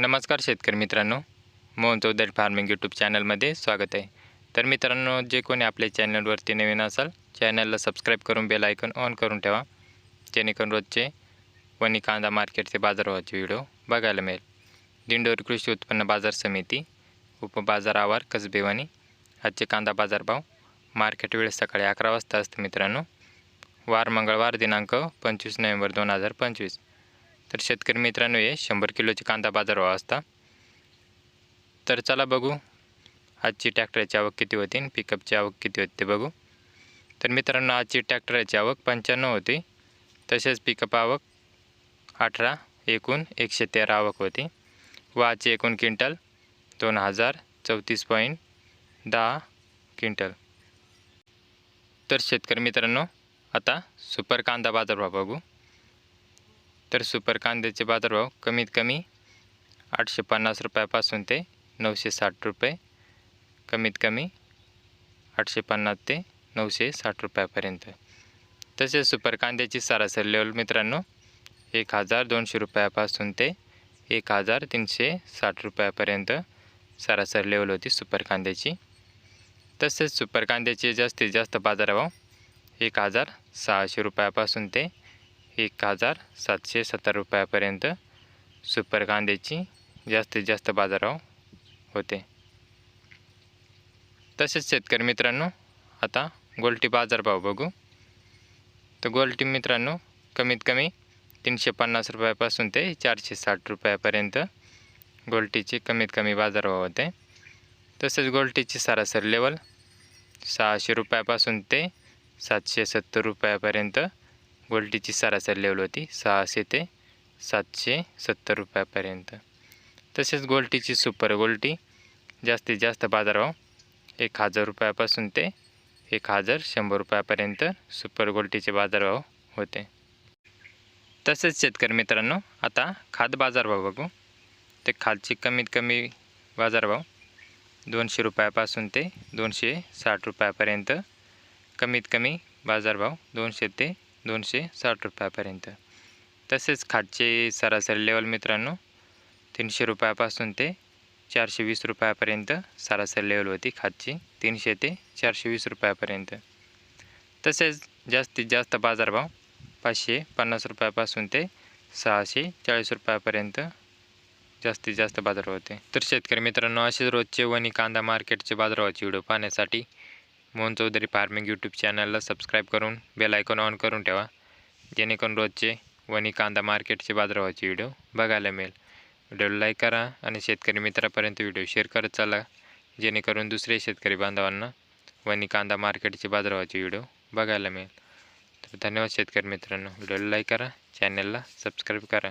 नमस्कार शेतकरी मित्रांनो मोहन चौधरी फार्मिंग यूट्यूब चॅनलमध्ये स्वागत आहे. तर मित्रांनो जे कोणी आपल्या चॅनलवरती नवीन असाल चॅनलला सबस्क्राईब करून बेल आयकॉन ऑन करून ठेवा. जेणेकरून रोजचे वणी कांदा मार्केटचे बाजारभावाचे व्हिडिओ बघायला मिळेल. दिंडोरी कृषी उत्पन्न बाजार समिती उपबाजार आवार कसबेवानी आजचे कांदा बाजारभाव मार्केट वेळ सकाळी अकरा वाजता असतं मित्रांनो. वार मंगळवार दिनांक पंचवीस नोव्हेंबर दोन हजार पंचवीस. तर शेतकरी मित्रांनो हे शंभर किलोचे कांदा बाजारभाव असता. तर चला बघू आजची ट्रॅक्टरची आवक किती होती आणि पिकअपची आवक किती होती ते बघू. तर मित्रांनो आजची ट्रॅक्टरची आवक पंच्याण्णव होती. तसेच पिकअप आवक अठरा एकूण एकशे तेरा आवक होती. व आजची एकूण क्विंटल दोन हजार चौतीस पॉईंट दहा क्विंटल. तर शेतकरी मित्रांनो आता सुपर कांदा बाजारभाव बघू. तर सुपर कांद्याचे बाजारभाव कमीत कमी आठशे पन्नास रुपयापासून ते नऊशे साठ रुपये. कमीत कमी आठशे पन्नास ते नऊशे साठ रुपयापर्यंत. तसेच सुपर कांद्याची सरासरी लेवल मित्रांनो एक हजार दोनशे रुपयापासून ते एक हजार तीनशे साठ रुपयापर्यंत सरासरी लेवल होती सुपर कांद्याची. तसेच सुपर कांद्याचे जास्तीत जास्त बाजारभाव एक हजार सहाशे रुपयापासून ते एक हजार सातशे सत्तर रुपयापर्यंत सुपर कांद्याची जास्तीत जास्त बाजारभाव होते. तसेच शेतकरी मित्रांनो आता गोल्टी बाजारभाव बघू. तर गोल्टी मित्रांनो कमीत कमी तीनशे पन्नास रुपयापासून ते चारशे साठ रुपयापर्यंत गोल्टीचे कमीत कमी बाजारभाव होते. तसेच गोल्टीची सरासरी लेवल सहाशे रुपयापासून ते सातशे सत्तर रुपयापर्यंत गोल्टीची सरासरी लेवल होती सहाशे ते सातशे सत्तर रुपयापर्यंत. तसेच गोल्टीची सुपर गोल्टी जास्तीत जास्त बाजारभाव एक हजार रुपयापासून ते एक हजार शंभर रुपयापर्यंत सुपर गोल्टीचे बाजारभाव होते. तसेच शेतकरी मित्रांनो आता खाद बाजारभाव बघू. ते खालचे कमीत कमी बाजारभाव दोनशे रुपयापासून ते दोनशे साठ रुपयापर्यंत कमीत कमी बाजारभाव दोनशे ते दोनशे साठ रुपयापर्यंत. तसेच खाटचे सरासरी लेवल मित्रांनो तीनशे रुपयापासून ते चारशे वीस रुपयापर्यंत सरासरी लेवल होती खाटची तीनशे ते चारशे वीस रुपयापर्यंत. तसेच जास्तीत जास्त बाजारभाव पाचशे पन्नास रुपयापासून ते सहाशे चाळीस रुपयापर्यंत जास्तीत जास्त बाजार होते. तर शेतकरी मित्रांनो असेच रोजचे वणी कांदा मार्केटचे बाजारभावाचे व्हिडिओ पाहण्यासाठी मोहन चौधरी फार्मिंग यूट्यूब चॅनलला सबस्क्राईब करून बेल आयकॉन ऑन करून ठेवा. जेणेकरून रोजचे वणी कांदा मार्केटचे बाजारभावाचे व्हिडिओ बघायला मिळेल. व्हिडिओला लाईक करा आणि शेतकरी मित्रापर्यंत व्हिडिओ शेअर करत चला जेणेकरून दुसरे शेतकरी बांधवांना वणी कांदा मार्केटचे बाजारभावाचे व्हिडिओ बघायला मिळेल. तर धन्यवाद शेतकरी मित्रांनो. व्हिडिओला लाईक करा चॅनलला सबस्क्राईब करा.